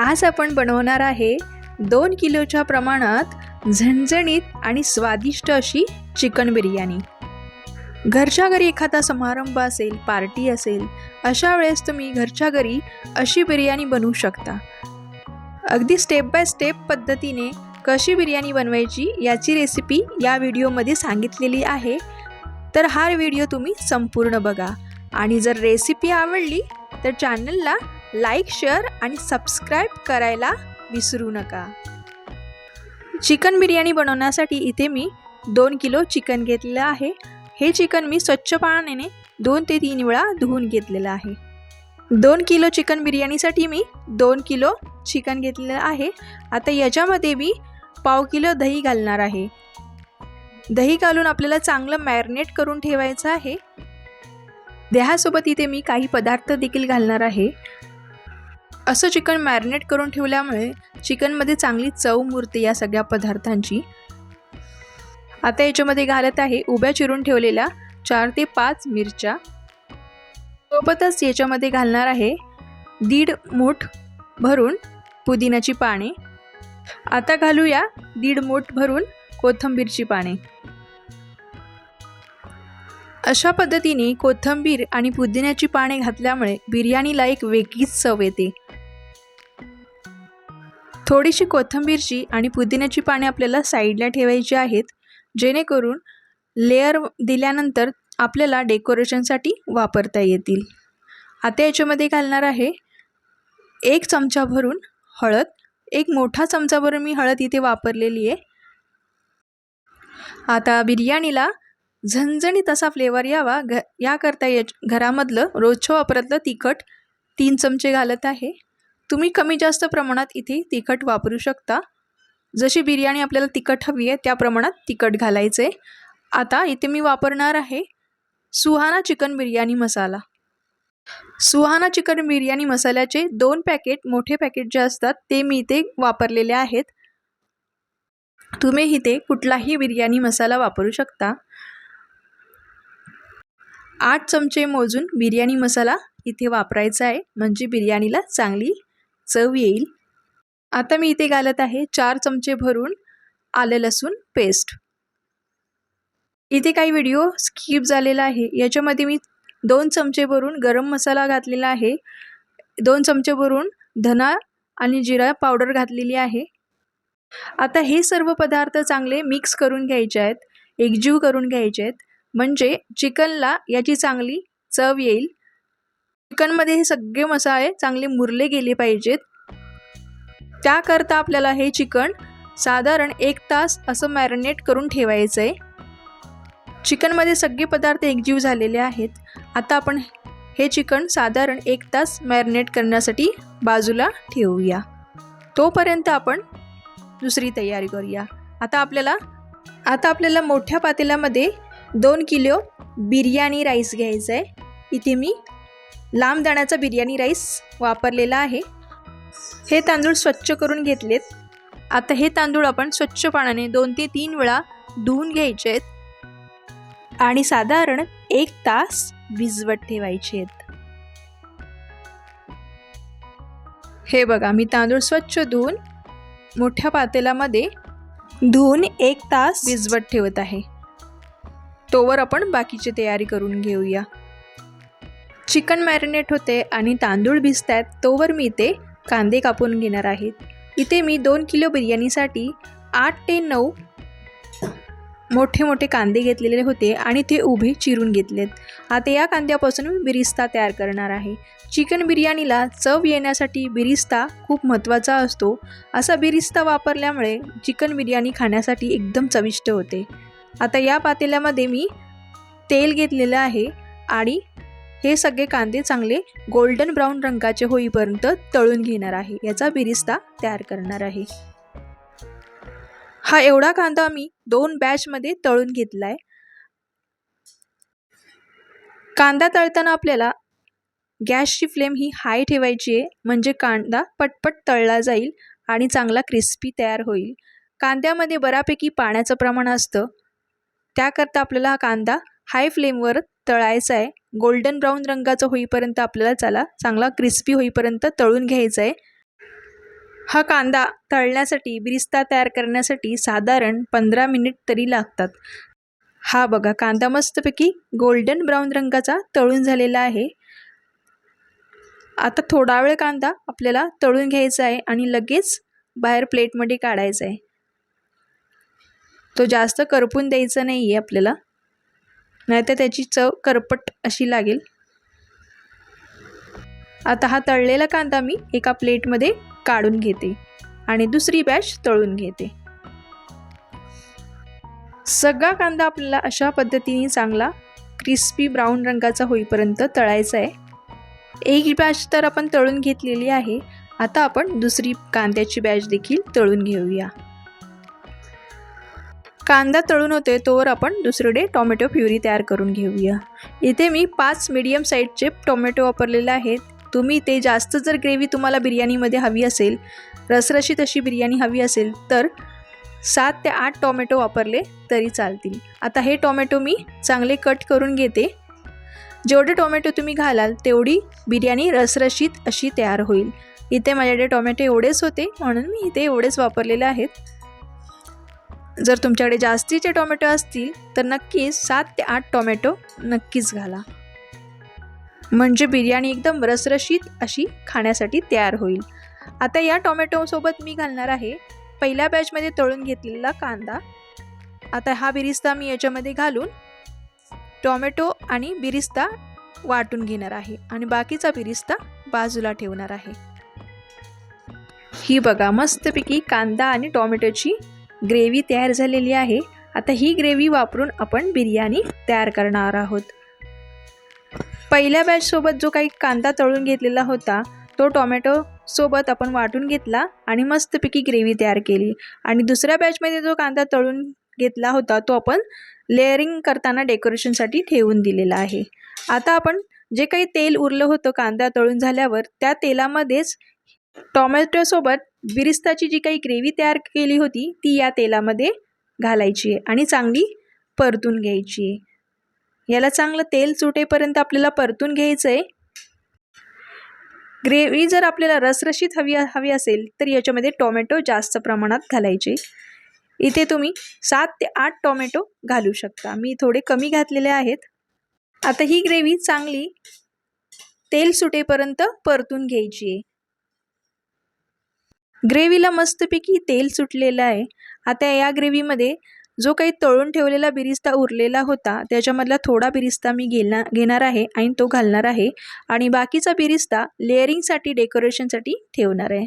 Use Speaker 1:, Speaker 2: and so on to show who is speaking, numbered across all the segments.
Speaker 1: आज आपण बनवणार आहे दोन किलोच्या प्रमाणात झणझणीत आणि स्वादिष्ट अशी चिकन बिर्याणी. घरच्या घरी एखादा समारंभ असेल पार्टी असेल अशा वेळेस तुम्ही घरच्या घरी अशी बिर्याणी बनवू शकता. अगदी स्टेप बाय स्टेप पद्धतीने कशी बिर्याणी बनवायची याची रेसिपी या व्हिडिओमध्ये सांगितलेली आहे. तर हा व्हिडिओ तुम्ही संपूर्ण बघा. आणि जर रेसिपी आवडली तर चॅनलला लाईक शेअर आणि सबस्क्राईब करायला विसरू नका. चिकन बिर्याणी बनवण्यासाठी इथे मी दोन किलो चिकन घेतलेलं आहे. हे चिकन मी स्वच्छ पाण्याने दोन ते तीन वेळा धुवून घेतलेलं आहे. दोन किलो चिकन बिर्याणीसाठी मी दोन किलो चिकन घेतलेलं आहे. आता याच्यामध्ये मी पाव किलो दही घालणार आहे. दही घालून आपल्याला चांगलं मॅरिनेट करून ठेवायचं आहे. दह्यासोबत इथे मी काही पदार्थ देखील घालणार आहे. असं चिकन मॅरिनेट करून ठेवल्यामुळे चिकनमध्ये चांगली चव मुरते या सगळ्या पदार्थांची. आता याच्यामध्ये घालत आहे उभ्या चिरून ठेवलेल्या चार ते पाच मिरच्या. सोबतच याच्यामध्ये घालणार आहे दीड मूठ भरून पुदिन्याची पाने. आता घालूया दीड मूठ भरून कोथिंबीरची पाने. अशा पद्धतीने कोथिंबीर आणि पुदिन्याची पाने घातल्यामुळे बिर्याणीला एक वेगळीच चव येते. थोडीशी कोथिंबीरची आणि पुदिन्याची पाने आपल्याला साईडला ठेवायची आहेत जेणेकरून लेअर दिल्यानंतर आपल्याला डेकोरेशनसाठी वापरता येतील. आता याच्यामध्ये घालणार आहे एक चमचा भरून हळद एक मोठा चमचा भरून मी हळद इथे वापरलेली आहे. आता बिर्याणीला झणझणीत असा फ्लेवर यावा घ याकरता या घरामधलं रोजचं वापरातलं तिखट तीन चमचे घालत आहे. तुम्ही कमी जास्त प्रमाणात इथे तिखट वापरू शकता. जशी बिर्याणी आपल्याला तिखट हवी आहे त्या प्रमाणात तिखट घालायचं. आहे आता इथे मी वापरणार आहे सुहाना चिकन बिर्याणी मसाला. सुहाना चिकन बिर्याणी मसाल्याचे दोन पॅकेट मोठे पॅकेट जे असतात ते मी इथे वापरलेले आहेत. तुम्ही इथे कुठलाही बिर्याणी मसाला वापरू शकता. आठ चमचे मोजून बिर्याणी मसाला इथे वापरायचा आहे म्हणजे बिर्याणीला चांगली चव येईल. आता मी इथे घालत आहे चार चमचे भरून आलं लसूण पेस्ट इथे काही व्हिडिओ स्किप झालेला आहे. याच्यामध्ये मी दोन चमचे भरून गरम मसाला घातलेला आहे. दोन चमचे भरून धना आणि जिरा पावडर घातलेली आहे. आता हे सर्व पदार्थ चांगले मिक्स करून घ्यायचे आहेत. एकजीव करून घ्यायचे आहेत. म्हणजे चिकनला याची चांगली चव येईल. चिकनमध्ये हे सगळे मसाले चांगले मुरले गेले पाहिजेत. त्याकरता आपल्याला हे चिकन साधारण एक तास असं मॅरिनेट करून ठेवायचं आहे चिकनमध्ये सगळे पदार्थ एकजीव झालेले आहेत. आता आपण हे चिकन साधारण एक तास मॅरिनेट करण्यासाठी बाजूला ठेवूया. तोपर्यंत आपण दुसरी तयारी करूया. आता आपल्याला आता आपल्याला मोठ्या पातेल्यामध्ये दोन किलो बिर्याणी राईस घ्यायचा आहे इथे मी लांब दाण्याचा बिर्याणी राईस वापरलेला आहे. हे तांदूळ स्वच्छ करून घेतलेत. आता हे तांदूळ आपण स्वच्छ पाण्याने दोन ते तीन वेळा धुवून घ्यायचे आहेत. आणि साधारण एक तास भिजवत ठेवायचे आहेत. हे बघा मी तांदूळ स्वच्छ धुवून मोठ्या पातेल्यामध्ये धुवून एक तास भिजवत ठेवत आहे. तोवर आपण बाकीची तयारी करून घेऊया. चिकन मॅरिनेट होते आणि तांदूळ भिजत आहेत तोवर मी इथे कांदे कापून घेणार आहेत इथे मी दोन किलो बिर्याणीसाठी आठ ते नऊ मोठे मोठे कांदे घेतलेले होते आणि ते उभे चिरून घेतलेत. आता या कांद्यापासून मी बिरिस्ता तयार करणार आहे. चिकन बिर्याणीला चव येण्यासाठी बिरिस्ता खूप महत्त्वाचा असतो. असा बिरिस्ता वापरल्यामुळे चिकन बिर्याणी खाण्यासाठी एकदम चविष्ट होते. आता या पातेल्यामध्ये मी तेल घेतलेलं आहे आणि हे सगळे कांदे चांगले गोल्डन ब्राऊन रंगाचे होईपर्यंत तळून घेणार आहे. याचा बिरिस्ता तयार करणार आहे. हा एवढा कांदा मी दोन बॅचमध्ये तळून घेतला आहे कांदा तळताना आपल्याला गॅसची फ्लेम ही हाय ठेवायची आहे. म्हणजे कांदा पटपट तळला जाईल आणि चांगला क्रिस्पी तयार होईल. कांद्यामध्ये बऱ्यापैकी पाण्याचं प्रमाण असतं. त्याकरता आपल्याला हा कांदा हाय फ्लेमवर तळायचा आहे. गोल्डन ब्राऊन रंगाचा होईपर्यंत आपल्याला त्याला चांगला क्रिस्पी होईपर्यंत तळून घ्यायचा आहे. हा कांदा तळण्यासाठी बिरिस्ता तयार करण्यासाठी साधारण पंधरा मिनिट तरी लागतात. हा बघा कांदा मस्तपैकी गोल्डन ब्राऊन रंगाचा तळून झालेला आहे. आता थोडा वेळ कांदा आपल्याला तळून घ्यायचा आहे आणि लगेच बाहेर प्लेटमध्ये काढायचा आहे. तो जास्त करपून द्यायचा नाही आहे आपल्याला. नाहीतर त्याची चव करपट अशी लागेल. आता हा तळलेला कांदा मी एका प्लेटमध्ये काढून घेते आणि दुसरी बॅच तळून घेते. सगळा कांदा आपल्याला अशा पद्धतीने चांगला क्रिस्पी ब्राऊन रंगाचा होईपर्यंत तळायचा आहे. एक बॅच तर आपण तळून घेतलेली आहे. आता आपण दुसरी कांद्याची बॅच देखील तळून घेऊया. कांदा तळून होते तोवर आपण दुसरीकडे टोमॅटो प्युरी तयार करून घेऊया. इथे मी पाच मीडियम साईजचे टोमॅटो वापरलेले आहेत. तुम्ही ते जास्त जर ग्रेव्ही तुम्हाला बिर्याणीमध्ये हवी असेल रसरशीत अशी बिर्याणी हवी असेल तर सात ते आठ टोमॅटो वापरले तरी चालतील. आता हे टोमॅटो मी चांगले कट करून घेते. जेवढे टोमॅटो तुम्ही घालाल तेवढी बिर्याणी रसरशीत अशी तयार होईल. इथे माझ्याकडे टोमॅटो एवढेच होते म्हणून मी इथे एवढेच वापरलेले आहेत. जर तुमच्याकडे जास्तीचे टोमॅटो असतील तर नक्कीच सात ते आठ टोमॅटो नक्कीच घाला. म्हणजे बिर्याणी एकदम रसरशीत अशी खाण्यासाठी तयार होईल. आता या टोमॅटोसोबत मी घालणार आहे पहिल्या बॅचमध्ये तळून घेतलेला कांदा. आता हा बिरिस्ता मी याच्यामध्ये घालून टोमॅटो आणि बिरिस्ता वाटून घेणार आहे आणि बाकीचा बिरिस्ता बाजूला ठेवणार आहे. ही बघा मस्तपैकी कांदा आणि टोमॅटोची ग्रेव्ही तयार झालेली आहे. आता ही ग्रेव्ही वापरून आपण बिर्याणी तयार करणार आहोत. पहिल्या बॅचसोबत जो काही कांदा तळून घेतलेला होता तो टोमॅटो सोबत आपण वाटून घेतला आणि मस्तपैकी ग्रेव्ही तयार केली. आणि दुसऱ्या बॅचमध्ये जो कांदा तळून घेतला होता तो आपण लेअरिंग करताना डेकोरेशनसाठी ठेवून दिलेला आहे. आता आपण जे काही तेल उरलं होतं कांदा तळून झाल्यावर त्या तेलामध्येच टोमॅटोसोबत बिरिस्ताची जी काही ग्रेव्ही तयार केली होती ती या तेलामध्ये घालायची आहे आणि चांगली परतून घ्यायची आहे. याला चांगलं तेल सुटेपर्यंत आपल्याला परतून घ्यायचं आहे ग्रेव्ही जर आपल्याला रसरशीत हवी हवी असेल तर याच्यामध्ये टोमॅटो जास्त प्रमाणात घालायचे. इथे तुम्ही सात ते आठ टोमॅटो घालू शकता. मी थोडे कमी घातलेले आहेत. आता ही ग्रेव्ही चांगली तेल सुटेपर्यंत परतून घ्यायची आहे. ग्रेव्हीला मस्तपैकी तेल सुटलेलं आहे. आता या ग्रेव्हीमध्ये जो काही तळून ठेवलेला बिरिस्ता उरलेला होता त्याच्यामधला थोडा बिरिस्ता मी घेणार घेणार आहे आणि तो घालणार आहे आणि बाकीचा बिरिस्ता लेअरिंगसाठी डेकोरेशनसाठी ठेवणार आहे.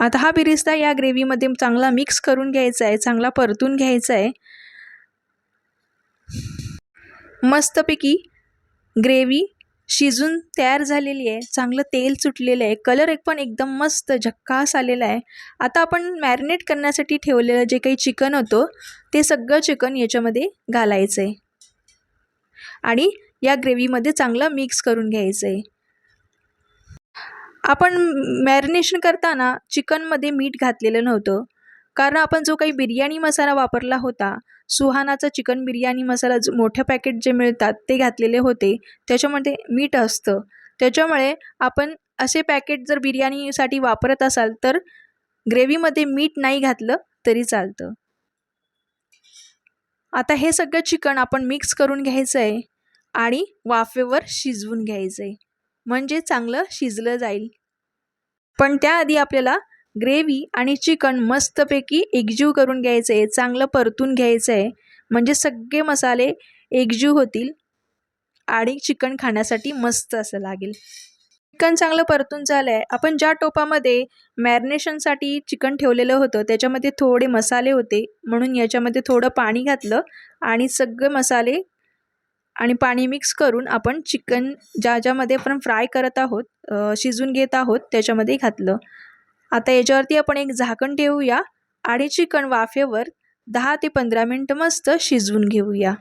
Speaker 1: आता हा बिरिस्ता या ग्रेव्हीमध्ये चांगला मिक्स करून घ्यायचा आहे चांगला परतून घ्यायचा आहे. मस्तपैकी ग्रेव्ही शिजून तयार झालेली आहे. चांगलं तेल सुटलेलं आहे. कलर एक पण एकदम मस्त झक्कास आलेला आहे. आता आपण मॅरिनेट करण्यासाठी ठेवलेलं जे काही चिकन होतं ते सगळं चिकन याच्यामध्ये घालायचं आहे आणि या ग्रेव्हीमध्ये चांगलं मिक्स करून घ्यायचं आहे आपण मॅरिनेशन करताना चिकनमध्ये मीठ घातलेलं नव्हतं. कारण आपण जो काही बिर्याणी मसाला वापरला होता सुहानाचा चिकन बिर्याणी मसाला जो मोठ्या पॅकेट जे मिळतात ते घातलेले होते. त्याच्यामध्ये मीठ असतं. त्याच्यामुळे आपण असे पॅकेट जर बिर्याणीसाठी वापरत असाल तर ग्रेव्हीमध्ये मीठ नाही घातलं तरी चालतं. आता हे सगळं चिकन आपण मिक्स करून घ्यायचं आहे आणि वाफेवर शिजवून घ्यायचं आहे म्हणजे चांगलं शिजलं जाईल. पण त्याआधी आपल्याला ग्रेव्ही आणि चिकन मस्तपैकी एकजीव करून घ्यायचं आहे चांगलं परतून घ्यायचं आहे म्हणजे सगळे मसाले एकजीव होतील आणि चिकन खाण्यासाठी मस्त असं लागेल. चिकन चांगलं परतून झालं आहे आपण ज्या टोपामध्ये मॅरिनेशनसाठी चिकन ठेवलेलं होतं त्याच्यामध्ये थोडे मसाले होते. म्हणून याच्यामध्ये थोडं पाणी घातलं आणि सगळे मसाले आणि पाणी मिक्स करून आपण चिकन ज्या ज्यामध्ये आपण फ्राय करत आहोत शिजून घेत आहोत त्याच्यामध्ये घातलं. आता याच्यावरती आपण एक झाकण ठेवूया. आणि चिकन वाफेवर दहा ते पंधरा मिनटं मस्त शिजवून घेऊया.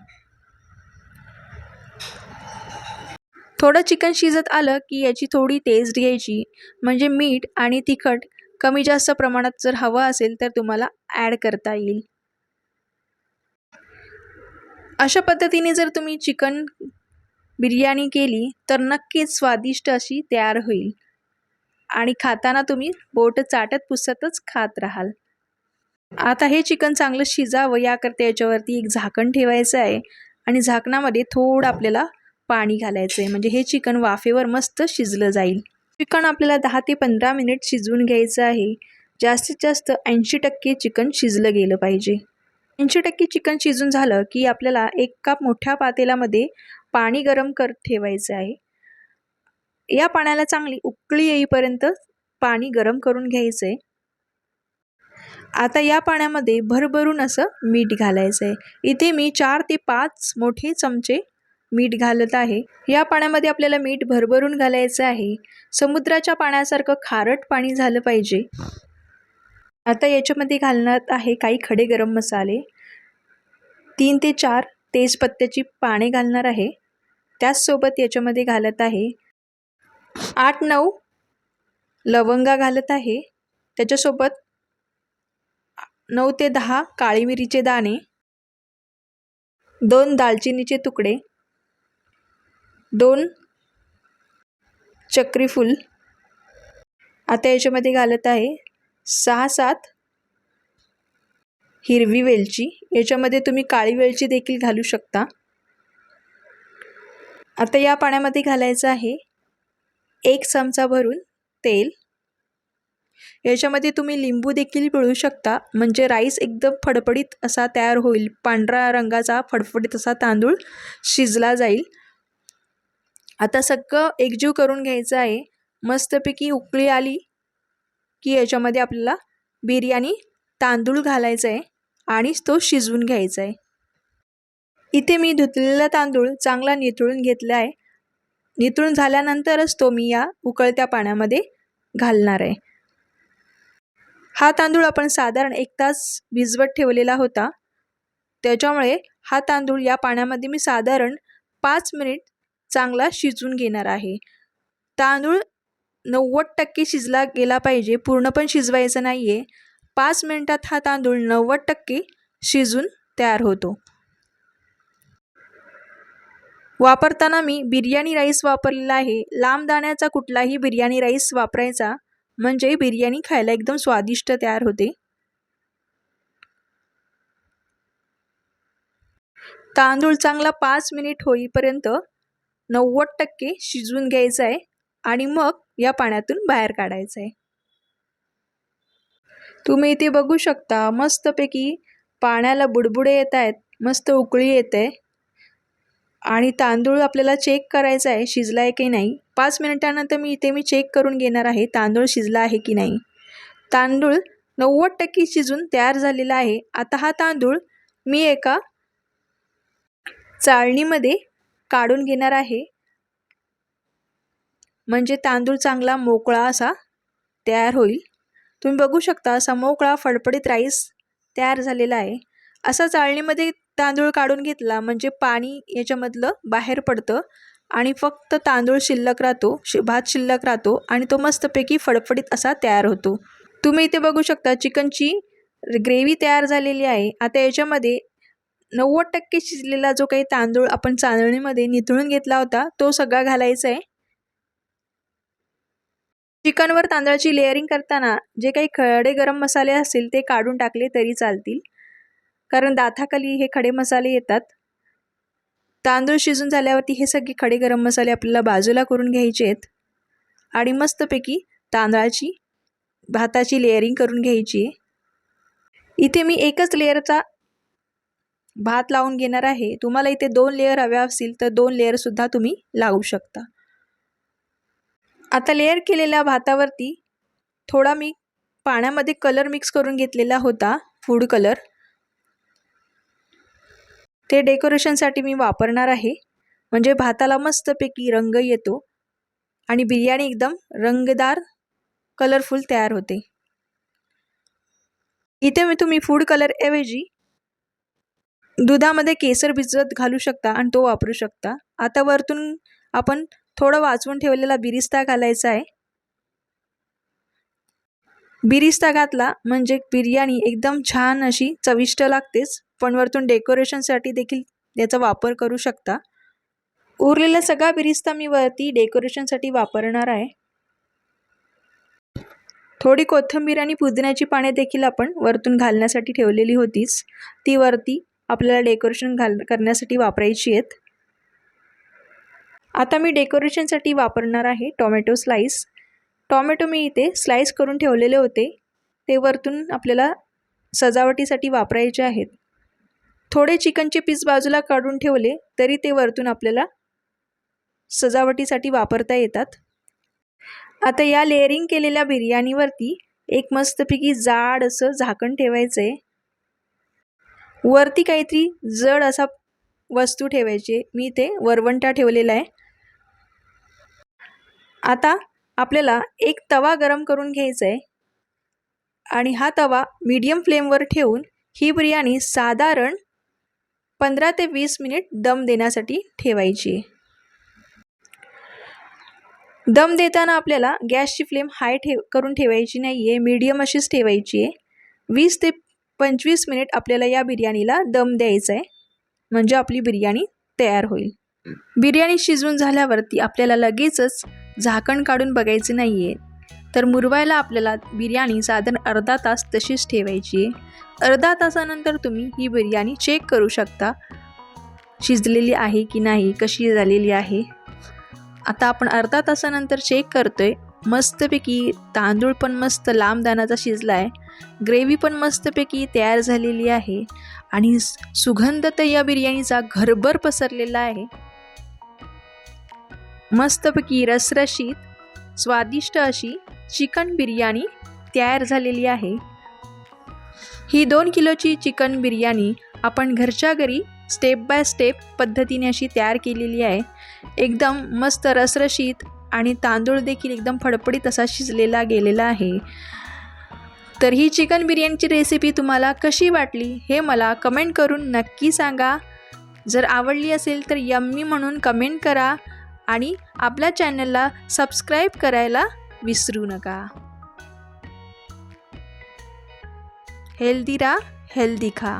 Speaker 1: थोडं चिकन शिजत आलं की याची थोडी टेस्ट घ्यायची. म्हणजे मीठ आणि तिखट कमी जास्त प्रमाणात जर हवं असेल तर तुम्हाला ॲड करता येईल. अशा पद्धतीने जर तुम्ही चिकन बिर्याणी केली तर नक्कीच स्वादिष्ट अशी तयार होईल. आणि खाताना तुम्ही बोट चाटत पुसतच खात राहाल. आता हे चिकन चांगलं शिजावं याकरता याच्यावरती एक झाकण ठेवायचं आहे आणि झाकणामध्ये थोडं आपल्याला पाणी घालायचं आहे म्हणजे हे चिकन वाफेवर मस्त शिजलं जाईल. चिकन आपल्याला दहा ते पंधरा मिनिट शिजवून घ्यायचं आहे. जास्तीत जास्त ऐंशी टक्के चिकन शिजलं गेलं पाहिजे. ऐंशी टक्के चिकन शिजून झालं की आपल्याला एक कप मोठ्या पातेल्यामध्ये पाणी गरम कर ठेवायचं आहे. या पाण्याला चांगली उकळी येईपर्यंत पाणी गरम करून घ्यायचं. आहे आता या पाण्यामध्ये भरभरून असं मीठ घालायचं आहे इथे मी चार ते पाच मोठे चमचे मीठ घालत आहे. या पाण्यामध्ये आपल्याला मीठ भरभरून घालायचं आहे. समुद्राच्या पाण्यासारखं खारट पाणी झालं पाहिजे. आता याच्यामध्ये घालण्यात आहे काही खडे गरम मसाले. तीन ते चार तेजपत्त्याची पाने घालणार आहे. त्याचसोबत याच्यामध्ये घालत आहे आठ नऊ लवंगा घालत आहे. त्याच्यासोबत नऊ ते दहा काळी मिरीचे दाणे दोन दालचिनीचे तुकडे दोन चक्रीफूल आता याच्यामध्ये घालत आहे. सहा सात हिरवी वेलची. याच्यामध्ये तुम्ही काळी वेलची देखील घालू शकता. आता या पाण्यामध्ये घालायचं आहे. एक चमचा भरून तेल. याच्यामध्ये तुम्ही लिंबू देखील पिळू शकता. म्हणजे राईस एकदम फडफडीत असा तयार होईल. पांढऱ्या रंगाचा फडफडीत असा तांदूळ शिजला जाईल. आता सगळं एकजीव करून घ्यायचं आहे. मस्तपैकी उकळी आली की याच्यामध्ये आपल्याला बिर्याणी तांदूळ घालायचा आहे आणि तो शिजवून घ्यायचा आहे. इथे मी धुतलेला तांदूळ चांगला नितळून घेतला आहे. नितळून झाल्यानंतरच तो मी या उकळत्या पाण्यामध्ये घालणार आहे. हा तांदूळ आपण साधारण एक तास भिजवत ठेवलेला होता. त्याच्यामुळे हा तांदूळ या पाण्यामध्ये मी साधारण पाच मिनिट चांगला शिजून घेणार आहे. तांदूळ नव्वद टक्के शिजला गेला पाहिजे पूर्ण पण शिजवायचं नाही आहे पाच मिनटात हा तांदूळ नव्वद टक्के शिजून तयार होतो. वापरताना मी बिर्याणी राईस वापरलेला आहे. लांब दाण्याचा कुठलाही बिर्याणी राईस वापरायचा म्हणजे बिर्याणी खायला एकदम स्वादिष्ट तयार होते. तांदूळ चांगला पाच मिनिट होईपर्यंत नव्वद टक्के शिजवून घ्यायचं आहे आणि मग या पाण्यातून बाहेर काढायचं आहे. तुम्ही इथे बघू शकता मस्तपैकी पाण्याला बुडबुडे येत आहेत मस्त उकळी येते आणि तांदूळ आपल्याला चेक करायचा आहे शिजला आहे की नाही? पाच मिनिटानंतर मी इथे मी चेक करून घेणार आहे तांदूळ शिजला आहे की नाही. तांदूळ नव्वद टक्के शिजून तयार झालेला आहे. आता हा तांदूळ मी एका चाळणीमध्ये काढून घेणार आहे. म्हणजे तांदूळ चांगला मोकळा असा तयार होईल. तुम्ही बघू शकता असा मोकळा फडफडीत राईस तयार झालेला आहे. असा चाळणीमध्ये तांदूळ काढून घेतला म्हणजे पाणी याच्यामधलं बाहेर पडतं आणि फक्त तांदूळ शिल्लक राहतो शि भात शिल्लक राहतो आणि तो मस्तपैकी फडफडीत असा तयार होतो. तुम्ही इथे बघू शकता चिकनची ग्रेव्ही तयार झालेली आहे. आता याच्यामध्ये नव्वद टक्के शिजलेला जो काही तांदूळ आपण चांदणीमध्ये निथळून घेतला होता तो सगळा घालायचा आहे. चिकनवर तांदळाची लेअरिंग करताना जे काही खडे गरम मसाले असतील ते काढून टाकले तरी चालतील. कारण दाथाखाली हे खडे मसाले येतात. तांदूळ शिजून झाल्यावरती हे सगळे खडे गरम मसाले आपल्याला बाजूला करून घ्यायचे आहेत. आणि मस्तपैकी तांदळाची भाताची लेअरिंग करून घ्यायची आहे. इथे मी एकच लेअरचा भात लावून घेणार आहे. तुम्हाला इथे दोन लेअर हव्या असतील तर दोन लेअरसुद्धा तुम्ही लावू शकता. आता लेअर केलेल्या भातावरती थोडा मी पाण्यामध्ये कलर मिक्स करून घेतलेला होता फूड कलर ते डेकोरेशनसाठी मी वापरणार आहे. म्हणजे भाताला मस्तपैकी रंग येतो आणि बिर्याणी एकदम रंगदार कलरफुल तयार होते. इथे मी तुम्ही फूड कलरऐवजी दुधामध्ये केसर भिजत घालू शकता आणि तो वापरू शकता. आता वरतून आपण थोडं वाचवून ठेवलेला बिरिस्ता घालायचा आहे. बिरिस्ता घातला म्हणजे बिर्याणी एकदम छान अशी चविष्ट लागतेच. पण वरतून डेकोरेशनसाठी देखील याचा वापर करू शकता. उरलेला सगळा बिरिस्ता मी वरती डेकोरेशनसाठी वापरणार आहे. थोडी कोथिंबीर आणि पुदिन्याची पाने देखील आपण वरतून घालण्यासाठी ठेवलेली होतीच ती वरती आपल्याला डेकोरेशन घाल करण्यासाठी वापरायची आहेत. आता मी डेकोरेशनसाठी वापरणार आहे टोमॅटो स्लाईस टॉमॅटो मी इथे स्लाईस करून ठेवलेले होते. ते वरतून आपल्याला सजावटीसाठी वापरायचे आहेत. थोडे चिकनचे पीस बाजूला काढून ठेवले तरी ते वरतून आपल्याला सजावटीसाठी वापरता येतात. आता या लेअरिंग केलेल्या बिर्याणीवरती एक मस्तपैकी जाड असं झाकण ठेवायचं आहे वरती काहीतरी जड असा वस्तू ठेवायची. मी ते वरवंटा ठेवलेला आहे. आता आपल्याला एक तवा गरम करून घ्यायचा आहे आणि हा तवा मीडियम फ्लेमवर ठेवून ही बिर्याणी साधारण पंधरा ते वीस मिनिट दम देण्यासाठी ठेवायची. दम देताना आपल्याला गॅसची फ्लेम हाय ठेव करून ठेवायची नाही आहे मीडियम अशीच ठेवायची आहे वीस ते पंचवीस मिनिट आपल्याला या बिर्याणीला दम द्यायचा आहे म्हणजे आपली बिर्याणी तयार होईल. बिर्याणी शिजून झाल्यावरती आपल्याला लगेचच झाकण काढून बघायचे नाही आहे तर मुरवायला आपल्याला बिर्याणी साधारण अर्धा तास तशीच ठेवायची आहे अर्धा तासानंतर तुम्ही ही बिर्याणी चेक करू शकता. शिजलेली आहे की नाही कशी झालेली आहे. आता आपण अर्धा तासानंतर चेक करतोय. मस्तपैकी तांदूळ पण मस्त लांब शिजला आहे ग्रेव्ही पण मस्तपैकी तयार झालेली आहे. आणि सुगंध तर या बिर्याणीचा घरभर पसरलेला आहे. मस्तपैकी रसरशीत स्वादिष्ट अशी चिकन बिर्याणी तयार झालेली आहे. ही दोन किलोची चिकन बिर्याणी आपण घरच्या घरी स्टेप बाय स्टेप पद्धतीने अशी तयार केलेली आहे. एकदम मस्त रसरशीत आणि तांदूळ देखील एकदम फडफडीत असा शिजलेला गेलेला आहे. तर ही चिकन बिर्याणीची रेसिपी तुम्हाला कशी वाटली हे मला कमेंट करून नक्की सांगा. जर आवडली असेल तर यम्मी म्हणून कमेंट करा आणि आपल्या चॅनलला सबस्क्राईब करायला विसरू नका. হেলদিরা হেলদিখা।